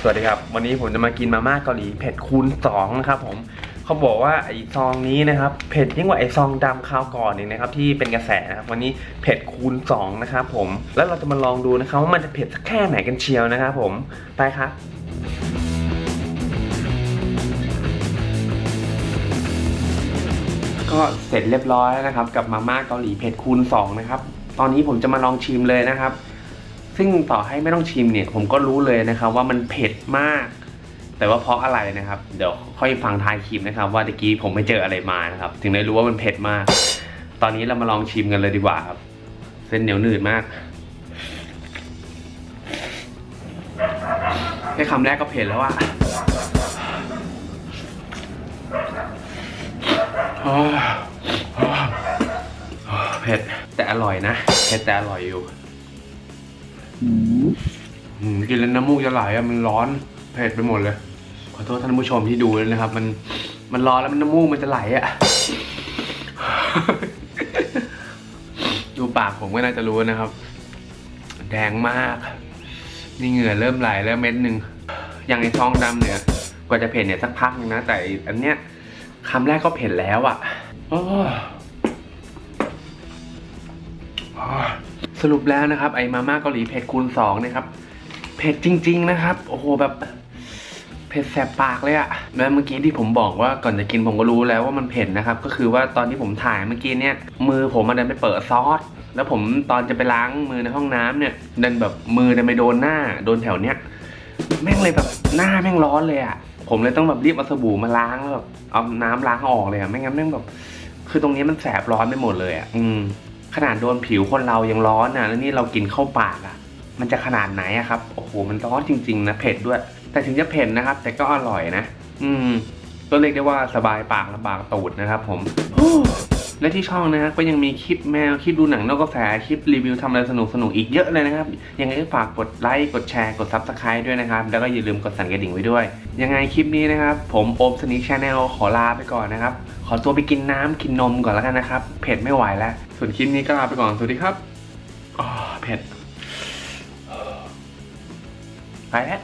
สวัสดีครับ วันนี้ผมจะมากินมาม่าเกาหลีเผ็ดคูณ2นะครับผมเขาบอกว่าไอซองนี้นะครับเผ็ดยิ่งกว่าไอซองดำคราวก่อนอีกนะครับที่เป็นกระแสนะครับวันนี้เผ็ดคูณ2นะครับผมแล้วเราจะมาลองดูนะครับว่ามันจะเผ็ดสักแค่ไหนกันเชียวนะครับผมไปครับก็เสร็จเรียบร้อยแล้วนะครับ กับมาม่าเกาหลีเผ็ดคูณ2นะครับตอนนี้ผมจะมาลองชิมเลยนะครับ ซึ่งต่อให้ไม่ต้องชิมเนี่ยผมก็รู้เลยนะครับว่ามันเผ็ดมาก แต่ว่าเพราะอะไรนะครับ เดี๋ยวค่อยฟังท้ายคลิปนะครับ ว่าตะกี้ผมไม่เจออะไรมานะครับ ถึงได้รู้ว่ามันเผ็ดมาก ตอนนี้เรามาลองชิมกันเลยดีกว่าครับ เส้นเหนียวหนืดมากแค่คำแรกก็เผ็ดแล้วอะเผ็ดแต่อร่อยนะ เผ็ดแต่อร่อยอยู่ อืมกินแล้วน้ำมูกจะไหลอะมันร้อนเผ็ดไปหมดเลย ขอโทษท่านผู้ชมที่ดูเลยนะครับ มันมันร้อนแล้วมันน้ำมูกมันจะไหลอะดูปากผมก็น่าจะรู้นะครับ แดงมาก นี่เหงื่อเริ่มไหลแล้วเม็ดหนึ่งอย่างไอ้ทองดำเนี่ยกว่าจะเผ็ดเนี่ยสักพักนึงนะ แต่อันเนี้ยคำแรกก็เผ็ดแล้วอะโอ้โอ้ส รุปแล้วนะครับ ไอ้มาม่าเกาหลีเผ็ดคูณสองนะครับเผ็ดจริง ๆ นะครับ โอ้โหแบบเผ็ดแสบปากเลยอะแล้วเมื่อกี้ที่ผมบอกว่าก่อนจะกินผมก็รู้แล้วว่ามันเผ็ดนะครับ ก็คือว่าตอนที่ผมถ่ายเมื่อกี้เนี่ย มือผมมันเดินไปเปิดซอสแล้วผมตอนจะไปล้างมือในห้องน้ำเนี่ยเดินแบบมือเดินไปโดนหน้า โดนแถวเนี้ยแม่งเลยแบบหน้าแม่งร้อนเลยอะผมเลยต้องแบบรีบเอาสบู่มาล้างแล้วแบบเอาน้ำล้างออกเลยอะไม่งั้นแม่งแบบ คือตรงนี้มันแสบร้อนไปหมดเลยอะอืม ขนาดโดนผิวคนเรายังร้อนนะแล้วนี่เรากินเข้าปากอะมันจะขนาดไหนอะครับ โอ้โห มันร้อนจริงๆนะ เผ็ดด้วย แต่ถึงจะเผ็ดนะครับ แต่ก็อร่อยนะ อืม ก็เรียกได้ว่าสบายปากลำบากตูดนะครับ ผม และที่ช่องนะครับก็ยังมีคลิปแมวคลิปดูหนังนอกกระแสคลิปรีวิวทำอะไรสนุกสนุกๆอีกเยอะเลยนะครับ ยังไงก็ฝากกดไลค์กดแชร์กด Subscribe ด้วยนะครับ แล้วก็อย่าลืมกดสั่นกระดิ่งไว้ด้วย ยังไงคลิปนี้นะครับ ผมโอมสนิทชาแนลขอลาไปก่อนนะครับ ขอตัวไปกินน้ำกินนมก่อนแล้วกันนะครับ เผ็ดไม่ไหวแล้ว ส่วนคลิปนี้ก็ลาไปก่อนสวัสดีครับอ๋อเผ็ดไปแล้ว